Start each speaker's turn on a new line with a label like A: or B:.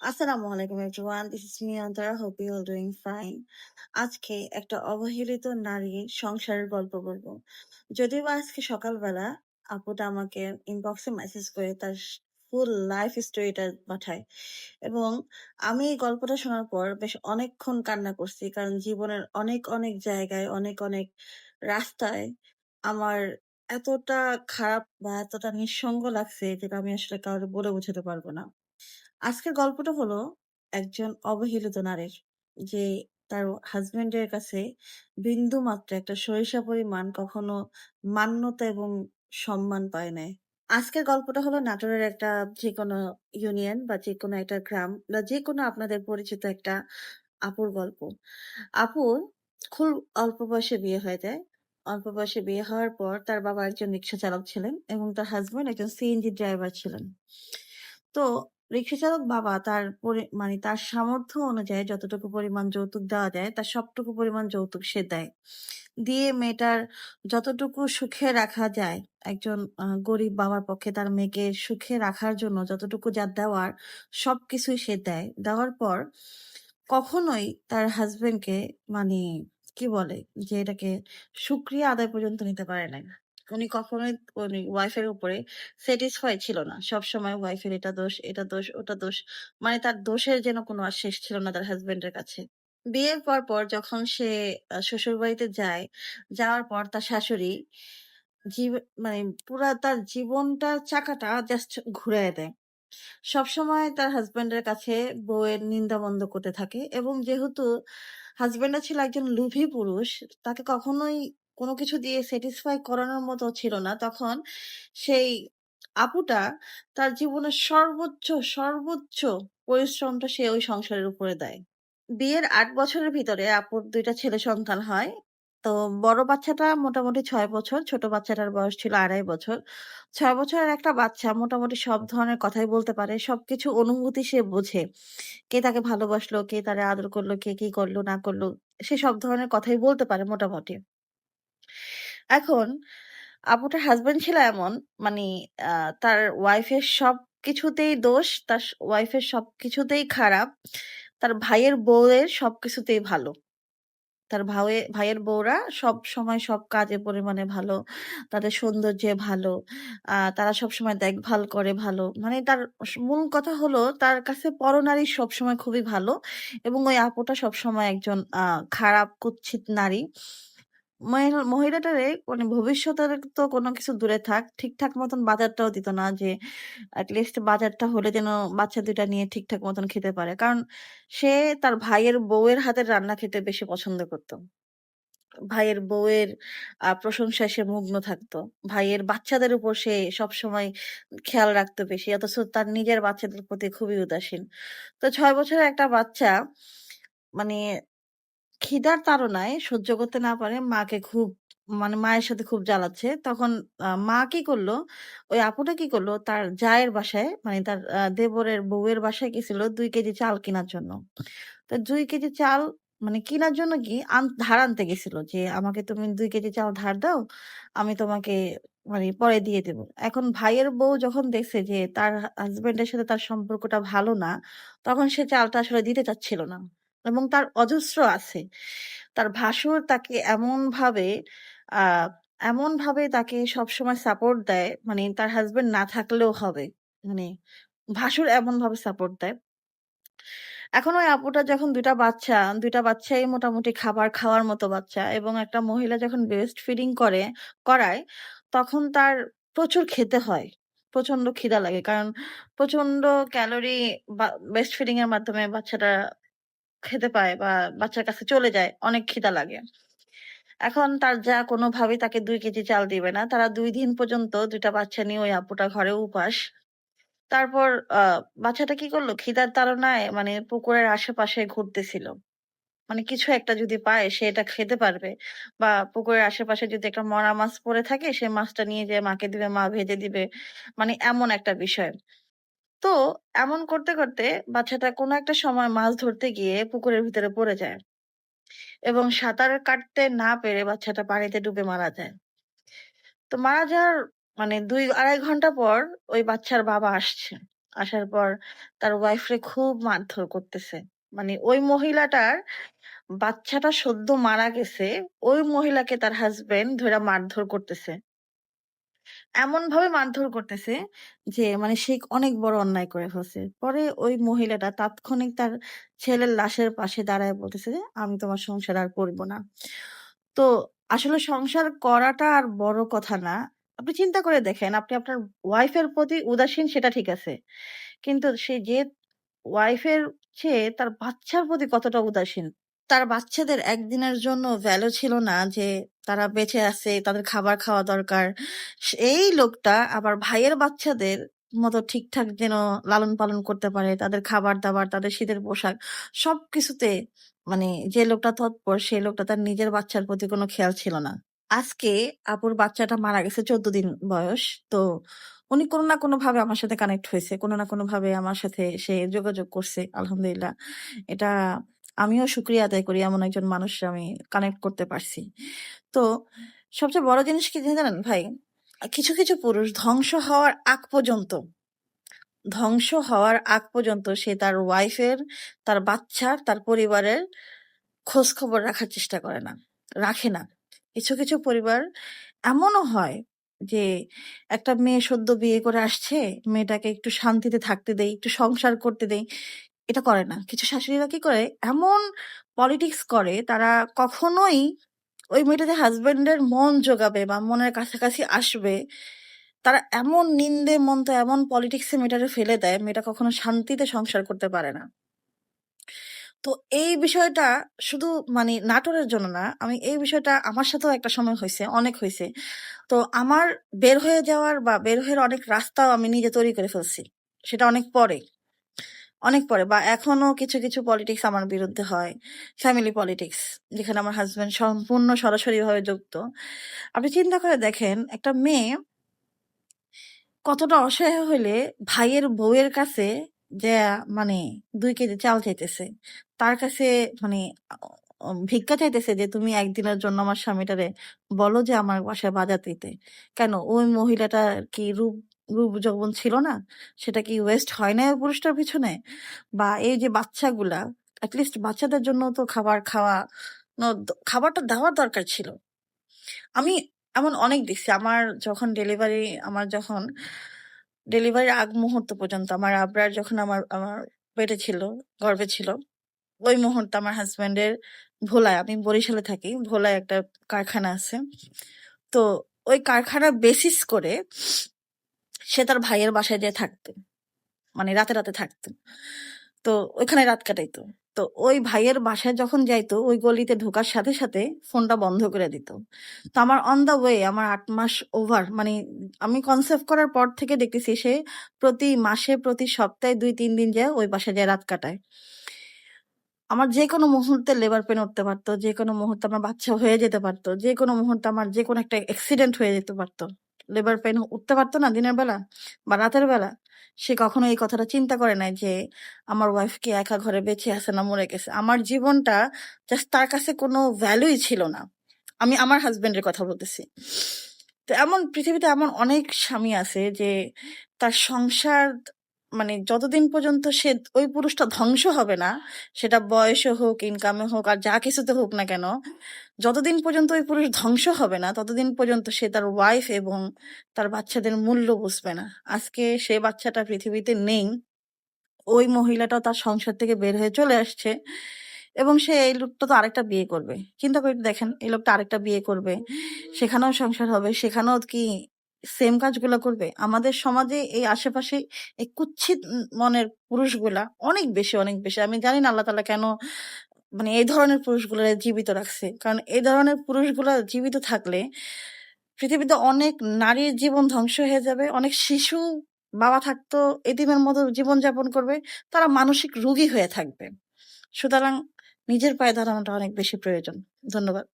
A: আসসালামু আলাইকুম everyone this is me Antara hope you all doing fine আজকে একটা অবহেলিত নারীর সংসারের গল্প বলব। যদিও আজকে সকালবেলা আপুটা আমাকে ইনবক্সে মেসেজ করে তার ফুল লাইফ স্টোরিটা পাঠায়। এবং আমি এই গল্পটা শোনার পর বেশ অনেকক্ষণ কান্না করছি, কারণ জীবনের অনেক অনেক জায়গায়, অনেক অনেক রাস্তায় আমার এতটা খারাপ বা এতটা নিঃসঙ্গ লাগছে, যেটা আমি আসলে কাউকে বলে বোঝাতে পারব না। আজকের গল্পটা হলো একজন অবহেলিত নারীর, যে তার হাজবেন্ডের কাছে বিন্দু মাত্র একটা সরিষা পরিমাণ কখনো মান্যতা এবং সম্মান পায় নাই। আজকের গল্পটা হলো নাটোরের একটা যে কোনো ইউনিয়ন বা যে কোনো একটা গ্রাম বা যে কোনো আপনাদের পরিচিত একটা আপুর গল্প। আপুর খুব অল্প বয়সে বিয়ে হয়ে যায়। অল্প বয়সে বিয়ে হওয়ার পর তার বাবা একজন রিক্সা চালক ছিলেন এবং তার হাজবেন্ড একজন সিএনজি ড্রাইভার ছিলেন। তো রিক্সাচালক বাবা তার মানে তার সামর্থ্য অনুযায়ী যতটুকু পরিমাণ যৌতুক দেওয়া যায়, তার সবটুকু পরিমাণ যৌতুক সে দেয়। দিয়ে মেয়েটার যতটুকু সুখে রাখা যায়, একজন গরিব বাবার পক্ষে তার মেয়েকে সুখে রাখার জন্য যতটুকু যা দেওয়ার সবকিছুই সে দেয়। দেওয়ার পর কখনোই তার হাজবেন্ডকে মানে কি বলে যে এটাকে সুক্রিয়া আদায় পর্যন্ত নিতে পারে নাই। উনি কখনোই উনি ওয়াইফের উপরে স্যাটিসফাই ছিল না। সবসময় ওয়াইফের এটা দোষ, এটা দোষ, ওটা দোষ। মানে তার দোষের যেন কোনো আর শেষ ছিল না তার হাসব্যান্ডের কাছে। বিয়ের পর, পর যখন সে আ শ্বশুরবাড়িতে যায়, যাওয়ার পর তার শাশুড়ি মানে পুরা তার জীবনটার চাকাটা জাস্ট ঘুরাইয়া দেয়। সবসময় তার হাসব্যান্ডের কাছে বউয়ের নিন্দাবন্ধ করতে থাকে এবং যেহেতু হাসব্যান্ডটা ছিল একজন লোভী পুরুষ, তাকে কখনোই কোনো কিছু দিয়ে স্যাটিসফাই করানোর মতো ছিল না। তখন সেই আপুটা তার জীবনের সর্বোচ্চ, সর্বোচ্চ পরিশ্রমটা সে ওই সংসারের উপরে দেয়। বিয়ের আট বছরের ভিতরে আপুর দুইটা ছেলে সন্তান হয়। তো বড় বাচ্চাটা মোটামুটি ছয় বছর, ছোট বাচ্চাটার বয়স ছিল ২.৫ বছর। ছয় বছরের একটা বাচ্চা মোটামুটি সব ধরনের কথাই বলতে পারে। সবকিছু অনুভূতি সে বোঝে। কে তাকে ভালোবাসলো, কে তারে আদর করল, কে কি করল না করল। সে সব ধরনের কথাই বলতে পারে মোটামুটি। এখন আপুটার হাসব্যান্ড ছিল এমন মানে তার ওয়াইফের সব কিছুতেই দোষ, তার ওয়াইফের সব কিছুতেই খারাপ। তার ভাইয়ের বউয়ের সব কিছুতেই ভালো। তার ভাওয়ে ভাইয়ের বউরা সবসময় সব কাজে পরিমাণে ভালো। তাদের সৌন্দর্যে ভালো। তারা সবসময় দেখভাল করে ভালো। মানে তার মূল কথা হলো তার কাছে পরনারী সবসময় খুবই ভালো এবং ওই আপুটা সবসময় একজন আ খারাপ কুৎসিত নারী। মহিলা মহিলাটারে মানে ভবিষ্যতের তো কোনো কিছু দূরে থাক, ঠিকঠাক মতন বাজারটাও দিত না যে এট লিস্ট বাজারটা হলে যেন বাচ্চা ২ টা নিয়ে ঠিকঠাক মতন খেতে পারে। কারণ সে তার ভাইয়ের বউয়ের হাতের রান্না খেতে বেশি পছন্দ করত। ভাইয়ের বউয়ের প্রশংসায় সে মুগ্ন থাকতো ভাইয়ের বাচ্চাদের উপর সে সবসময় খেয়াল রাখতো বেশি। অথচ তার নিজের বাচ্চাদের প্রতি খুবই উদাসীন। তো ছয় বছরের একটা বাচ্চা মানে খিদার তাড়নায় সহ্য করতে না পারে মাকে খুব মানে মায়ের সাথে খুব জ্বালাচ্ছে। তখন মা কি করল, ওই আপুটা কি করল তার জায়ের বাসায় মানে তার দেবরের বউয়ের বাসায় গেছিল দুই কেজি চাল কেনার জন্য। তো দুই কেজি চাল মানে কিনার জন্য কি আন ধার আনতে গেছিল যে, "আমাকে তুমি দুই কেজি চাল ধার দাও। আমি তোমাকে মানে পরে দিয়ে দেব।" এখন ভাইয়ের বউ যখন দেখছে যে তার হাসব্যান্ডের সাথে তার সম্পর্কটা ভালো না, তখন সে চালটা আসলে দিতে চাচ্ছিল না। এবং তার অজস্র আছে। তার ভাসুর তাকে এমনভাবে এমনভাবে তাকে সবসময় সাপোর্ট দেয়, মানে তার হাজবেন্ড না থাকলেও হবে। মানে ভাসুর এমনভাবে সাপোর্ট দেয়। এখন ওই আপুটা যখন ২ টা বাচ্চা, ২ টা বাচ্চাই মোটামুটি খাবার খাওয়ার মতো বাচ্চা এবং একটা মহিলা যখন ব্রেস্ট ফিডিং করে করায়, তখন তার প্রচুর খেতে হয়। প্রচণ্ড খিদা লাগে। কারণ প্রচণ্ড ক্যালোরি বা ব্রেস্ট ফিডিং এর মাধ্যমে বাচ্চাটা খেতে পায় বা বাচ্চার কাছে চলে যায়। অনেক খিদা লাগে। এখন তার যা কোনোভাবেই তাকে দুই কেজি চাল দিবে না। তারা দুই দিন পর্যন্ত দুইটা বাচ্চা নিয়ে ওই আপুটা ঘরে উপাস। তারপর বাচ্চাটা কি করল? খিদার তাড়নায় মানে পুকুরের আশেপাশে ঘুরতেছিল। মানে কিছু একটা যদি পায় সে এটা খেতে পারবে বা পুকুরের আশেপাশে যদি একটা মরা মাছ পড়ে থাকে সে মাছটা নিয়ে যেয়ে মাকে দিবে, মা ভেজে দিবে। মানে এমন একটা বিষয়। তো এমন করতে, করতে বাচ্চাটা কোনো একটা সময় মাছ ধরতে গিয়ে পুকুরের ভিতরে পড়ে যায়। এবং সাঁতার কাটতে না পেরে বাচ্চাটা পানিতে ডুবে মারা যায়। তো মারা যাওয়ার মানে ২ ২.৫ ঘণ্টা পর ওই বাচ্চার বাবা আসছে। আসার পর তার ওয়াইফরে খুব মারধর করতেছে। মানে ওই মহিলাটার বাচ্চাটা সদ্য মারা গেছে, ওই মহিলাকে তার হাজবেন্ড ধরে মারধর করতেছে। এমনভাবে মারধর করতেছে যে মানে সে অনেক বড় অন্যায় করে ফেলছে। পরে ওই মহিলাটা তাৎক্ষণিক তার ছেলের লাশের পাশে দাঁড়ায় বলতেছে যে, "আমি তোমার সংসার আর করব না।" তো আসলে সংসার করাটা আর বড় কথা না। আপনি চিন্তা করে দেখেন, আপনি আপনার ওয়াইফের প্রতি উদাসীন সেটা ঠিক আছে। কিন্তু সে যে ওয়াইফের চেয়ে তার বাচ্চার প্রতি কতটা উদাসীন। তার বাচ্চাদের একদিনের জন্য ভ্যালু ছিল না যে তারা বেঁচে আছে, তাদের খাবার খাওয়া দরকার। এই লোকটা আবার ভাইয়ের বাচ্চাদের মতো ঠিকঠাক যেন লালন-পালন করতে পারে। তাদের খাবার-দাবার, তাদের শীতের পোশাক সবকিছুতে মানে যে লোকটা তৎপর সেই লোকটা তার নিজের বাচ্চার প্রতি কোনো খেয়াল ছিল না। আজকে আপুর বাচ্চাটা মারা গেছে ১৪ দিন বয়স। তো উনি কোনো না কোনোভাবে আমার সাথে কানেক্ট হয়েছে কোনো না কোনোভাবে আমার সাথে সে যোগাযোগ করছে। আলহামদুলিল্লাহ। এটা আমিও শুকরিয়া আদায় করি এমন একজন মানুষরে আমি কানেক্ট করতে পারছি। তো সবচেয়ে বড় জিনিস কি জানেন ভাই? কিছু, কিছু পুরুষ ধ্বংস হওয়ার আগ পর্যন্ত ধ্বংস হওয়ার আগ পর্যন্ত সে তার ওয়াইফের, তার বাচ্চার, তার পরিবারের খোঁজখবর রাখার চেষ্টা করে না। রাখে না। কিছু, কিছু পরিবার এমনও হয় যে একটা মেয়ে সদ্য বিয়ে করে আসছে, মেয়েটাকে একটু শান্তিতে থাকতে দেই, একটু সংসার করতে দেই। এটা করে না। কিছু শাশুড়িরা কি করে? এমন পলিটিক্স করে তারা কখনোই ওই মেয়েটা যে হাসব্যান্ডের মন জোগাবে বা মনের কাছাকাছি আসবে, তারা এমন নিন্দে মন্ত এমন পলিটিক্সে মেয়েটারে ফেলে দেয়, মেয়েটা কখনো শান্তিতে সংসার করতে পারে না। তো এই বিষয়টা শুধু মানে নাটোরের জন্য না, আমি এই বিষয়টা আমার সাথেও একটা সময় হয়েছে অনেক হয়েছে তো আমার বের হয়ে যাওয়ার বা বের হয়ে অনেক রাস্তাও আমি নিজে তৈরি করে ফেলছি। সেটা অনেক পরে। অনেক পরে বা এখনও কিছু, কিছু পলিটিক্স আমার বিরুদ্ধে হয়। ফ্যামিলি পলিটিক্স যেখানে আমার হাসব্যান্ড সম্পূর্ণ সরাসরিভাবে যুক্ত। আপনি চিন্তা করে দেখেন একটা মেয়ে কতটা অসহায় হলে ভাইয়ের বউয়ের কাছে যে মানে দুই কেজি চাল চাইতেছে। তার কাছে মানে ভিক্ষা চাইতেছে যে, "তুমি একদিনের জন্য আমার স্বামীটারে বলো যে আমার বাসায় বাজার দিতে।" কেন? ওই মহিলাটার কি রূপ যৌবন ছিল না? সেটা কি ওয়েস্ট হয় না পুরুষটার পিছনে? বা এই যে বাচ্চাগুলা, এট লিস্ট বাচ্চাদের জন্য তো খাবার খাওয়া খাবারটা দেওয়ার দরকার ছিল। আমি এমন অনেক দেখছি। আমার যখন ডেলিভারি আমার যখন ডেলিভারির আগ মুহূর্ত পর্যন্ত আমার আবরার যখন আমার আমার পেটে ছিল, গর্ভে ছিল, ওই মুহূর্তে আমার হাসব্যান্ডের ভোলায়, আমি বরিশালে থাকি। ভোলায় একটা কারখানা আছে। তো ওই কারখানা বেসিস করে সে তার ভাইয়ের বাসায় যেয়ে থাকতো। মানে রাতে, রাতে থাকতো। তো ওইখানে রাত কাটাইতো। তো ওই ভাইয়ের বাসায় যখন যাইতো, ওই গলিতে ঢোকার সাথে, সাথে ফোনটা বন্ধ করে দিত। তো আমার অন দ্য ওয়ে আমার আট মাস ওভার মানে আমি কনসেপ্ট করার পর থেকে দেখতেছি সে প্রতি মাসে, প্রতি সপ্তাহে ২-৩ দিন যায় ওই বাসায় যেয়ে রাত কাটায়। আমার যে কোনো মুহূর্তে লেবার পেন উঠতে পারতো যে কোনো মুহূর্তে আমার বাচ্চা হয়ে যেতে পারতো যে কোনো মুহূর্তে আমার যে কোনো একটা অ্যাক্সিডেন্ট হয়ে যেতে পারত। লেবার পেন উঠতে পারতো না দিনের বেলা বা রাতের বেলা? সে কখনো এই কথাটা চিন্তা করে নাই যে, আমার ওয়াইফ কি একা ঘরে বেঁচে আছে না মরে গেছে। আমার জীবনটা জাস্ট তার কাছে কোনো ভ্যালুই ছিল না। আমি আমার হাজবেন্ডের কথা বলতেছি। তো এমন, পৃথিবীতে এমন অনেক স্বামী আছে যে, তার সংসার মানে যতদিন পর্যন্ত সে ওই পুরুষটা ধ্বংস হবে না, সেটা বয়সে হোক, ইনকামে হোক আর যা কিছুতে হোক না কেন, যতদিন পর্যন্ত ওই পুরুষ ধ্বংস হবে না, ততদিন পর্যন্ত সে তার ওয়াইফ এবং তার বাচ্চাদের মূল্য বুঝবে না। আজকে সে বাচ্চাটা পৃথিবীতে নেই। ওই মহিলাটাও তার সংসার থেকে বের হয়ে চলে আসছে এবং সে এই লোকটা তো আরেকটা বিয়ে করবে। চিন্তা করে দেখেন এই লোকটা আরেকটা বিয়ে করবে। সেখানেও সংসার হবে। সেখানেও কি সেম কাজগুলো করবে? আমাদের সমাজে এই আশেপাশে এই উম মনের পুরুষগুলা অনেক বেশি, অনেক বেশি। আমি জানি না আল্লাহ তাআলা কেন মানে এই ধরনের পুরুষগুলারে জীবিত রাখছে। কারণ এই ধরনের পুরুষগুলা জীবিত থাকলে পৃথিবীতে অনেক নারীর জীবন ধ্বংস হয়ে যাবে। অনেক শিশু বাবা থাকতো এতিমের মতো জীবনযাপন করবে। তারা মানসিক রোগী হয়ে থাকবে। সুতরাং নিজের পায়ে দাঁড়ানোটা অনেক বেশি প্রয়োজন। ধন্যবাদ।